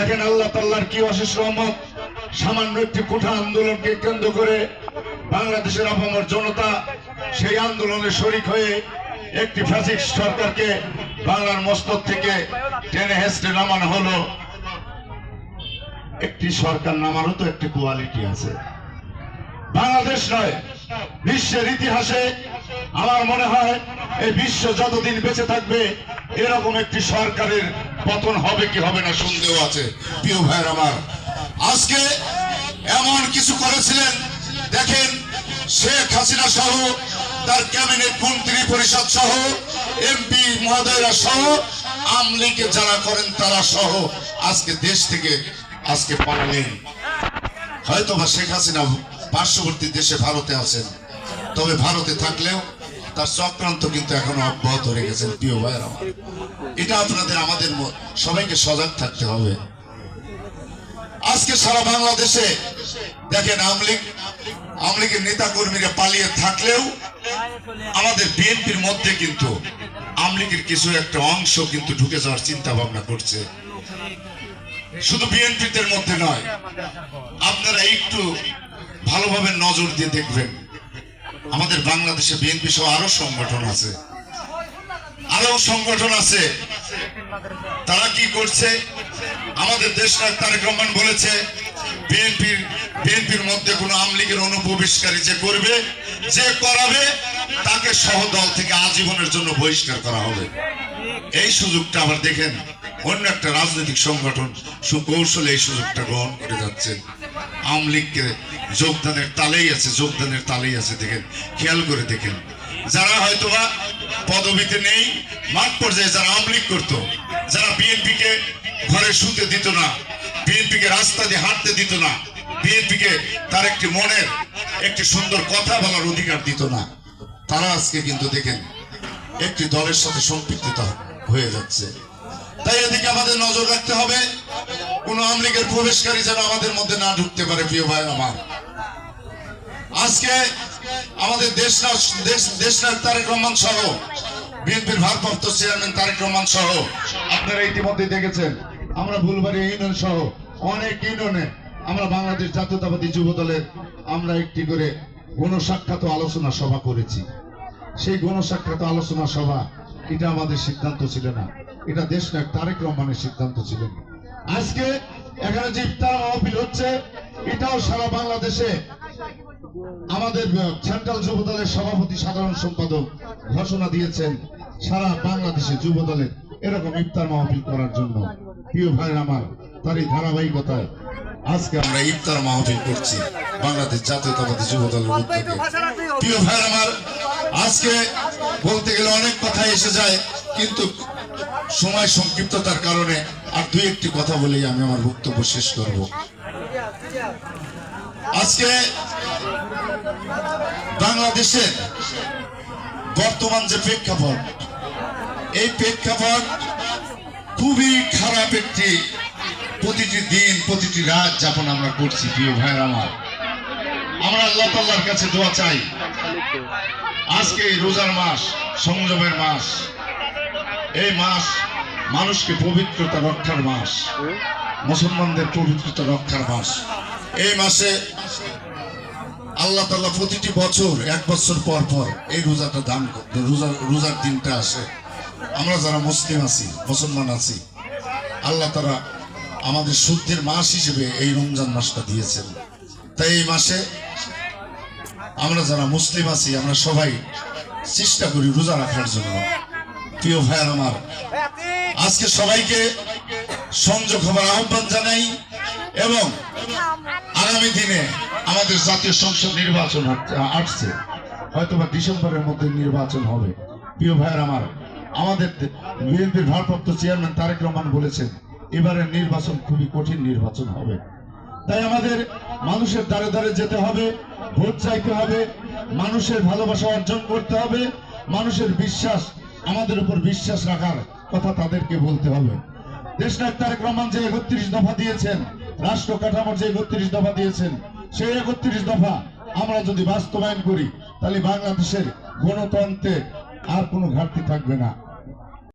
দেখেন আল্লাহ তাল্লার কি অশেষ রহমত। সামান্য একটি কোঠা আন্দোলনকে কেন্দ্র করে বাংলাদেশের আপামর জনতা সেই আন্দোলনে শরিক হয়ে একটি ফ্যাসিস্ট সরকারকে বাংলার মস্তক থেকে টেনে হেসতে নামানো হলো। একটি সরকার নামারও তো একটি কোয়ালিটি আছে। বাংলাদেশ নয়, বিশ্বের ইতিহাসে আমার মনে হয় এই বিশ্ব যতদিন বেঁচে থাকবে, এরকম একটি সরকারের পতন হবে কি হবে না সন্দেহ আছে, প্রিয় ভাইয়ের আমার। আজকে এমন কিছু করেছিলেন, দেখেন, শেখ হাসিনা সহ, তার ক্যাবিনেট মন্ত্রী পরিষদ সহ, এমপি মহোদয়রা সহ আমলিকে যারা করেন তারা সহ আজকে দেশ থেকে আজকে পালালেন। হয়তো বা শেখ হাসিনা পার্শ্ববর্তী দেশে ভারতে আছেন, তবে ভারতে থাকলেও তার চক্রান্ত কিন্তু এখনও অব্যাহত রেখেছেন প্রিয় ভাইয়ের আমার। এটা আপনাদের, আমাদের সবাইকে সজাগ থাকতে হবে। আজকে সারা বাংলাদেশে, দেখেন আমলিগ আমলিগের নেতা কর্মীরা পালিয়ে থাকলেও আমাদের বিএনপির মধ্যে কিন্তু আমলিগের কিছু একটা অংশ কিন্তু ঢুকে যাওয়ার চিন্তা ভাবনা করছে। শুধু বিএনপিদের মধ্যে নয়, আপনারা একটু ভালোভাবে নজর দিয়ে দেখবেন। আমাদের বাংলাদেশে বিএনপি সহ আরও সংগঠন আছে। আরও সংগঠন আছে। তারা কি করছে? আমাদের দেশ তারেক রহমান বলেছে, বিএনপির বিএনপির মধ্যে কোনো আমলিগের অনুপ্রবেশকারী যে করবে, যে করাবে, তাকে সহ দল থেকে আজীবনের জন্য বহিষ্কার করা হবে। এই সুযোগটা আবার দেখেন, অন্য একটা রাজনৈতিক সংগঠন সুকৌশলে এই সুযোগটা গ্রহণ করে যাচ্ছেন আওয়ামী লীগকে যোগদানের তালেই আছে, যোগদানের তালেই আছে, দেখেন, খেয়াল করে দেখেন। যারা হয়তোবা পদবিতে নেই, মাঠ পর্যায়ে যারা আওয়ামী লীগ করতো, যারা বিএনপি কে ঘরে শুতে দিত না বিএনপি কে রাস্তা দিয়ে হাঁটতে দিত না বিএনপি কে তার একটি মনের, একটি সুন্দর কথা বলার অধিকার দিত না, তারা আজকে কিন্তু দেখেন, একটি দলের সাথে সম্পৃক্ত হয়ে যাচ্ছে। তাই এদিকে আমাদের নজর রাখতে হবে। কোন প্রবেশকারী যেন আমাদের মধ্যে না ঢুকতে পারে, প্রিয় ভাই আমার। আজকে আমাদের তারেক রহমান সহ, বিএনপির ভারপ্রাপ্ত চেয়ারম্যান তারেক রহমান সহ, আপনারা ইতিমধ্যে দেখেছেন, আমরা ফুলবাড়ি ইউনিয়ন সহ অনেক ইউনিয়নে আমরা বাংলাদেশ জাতীয়তাবাদী যুব দলের আমরা একটি করে গণসাক্ষাৎ আলোচনা সভা করেছি। সেই গণসাক্ষাৎ আলোচনা সভা, এটা আমাদের সিদ্ধান্ত ছিল না। এটা দেশ তারেক রহমানের সিদ্ধান্ত ছিল না। আজকে এখানে যে ইফতার মাহফিল হচ্ছে, এটাও সারা বাংলাদেশে আমাদের সেন্ট্রাল যুব দলের সভাপতি, সাধারণ সম্পাদক ঘোষণা দিয়েছেন, সারা বাংলাদেশে যুব দলের এরকম ইফতার মাহফিল করার জন্য। প্রিয় ভাই আমার তার এই ধারাবাহিকতায় আজকে আমরা ইফতার মাহফিল করছি বাংলাদেশ জাতীয়তাবাদী যুব দলের উদ্যোগে প্রিয় ভাই আমার, আজকে বলতে গেলে অনেক কথা এসে যায়, কিন্তু সময় সংক্ষিপ্ততার কারণে আর দুই একটি কথা বলেই আমি আমার বক্তব্য শেষ করব। আজকে বাংলাদেশের বর্তমান যে প্রেক্ষাপট, এই প্রেক্ষাপট খুবই খারাপ একটি প্রতিটি দিন, প্রতিটি রাত যাপন আমরা করছি, প্রিয় ভাইয়ের আমার। আমরা আল্লাহ তাল্লাহর কাছে দোয়া চাই। আজকে রোজার মাস, সংযমের মাস। এই মাস মানুষকে পবিত্রতা রক্ষার মাস। মুসলমানদের পবিত্রতা রক্ষার মাস। এই মাসে আল্লাহ তাল্লাহ প্রতিটি বছর, এক বছর পর পর এই রোজাটা দান রোজার রোজার দিনটা আসে। আমরা যারা মুসলিম আছি, মুসলমান আছি, আল্লাহ তারা আমাদের শুদ্ধের মাস হিসেবে এই রমজান মাসটা দিয়েছেন। তাই এই মাসে আমরা যারা মুসলিম আছি, আমরা সবাই চেষ্টা করি রোজা রাখার জন্য। প্রিয় ভাইয়ার আমার। আজকে সবাইকে সংযোগ হবার আহ্বান জানাই এবং আগামী দিনে আমাদের জাতীয় সংসদ নির্বাচন আসছে। হয়তো বা ডিসেম্বরের মধ্যে নির্বাচন হবে। প্রিয় ভাইয়ের আমার, আমাদের বিএনপির ভারপ্রাপ্ত চেয়ারম্যান তারেক রহমান বলেছেন, এবারের নির্বাচন খুবই কঠিন নির্বাচন হবে। তাই আমাদের মানুষের দ্বারে দ্বারে যেতে হবে, ভোট চাইতে হবে, মানুষের ভালোবাসা অর্জন করতে হবে, মানুষের বিশ্বাস আমাদের উপর বিশ্বাস রাখার কথা তাদেরকে বলতে হবে। দেশনায়ক তারেক রহমান যে একত্রিশ দফা দিয়েছেন, রাষ্ট্র কাঠামোর যে একত্রিশ দফা দিয়েছেন, সেই একত্রিশ দফা আমরা যদি বাস্তবায়ন করি, তাহলে বাংলাদেশের গণতন্ত্রে আর কোনো ঘাটতি থাকবে না।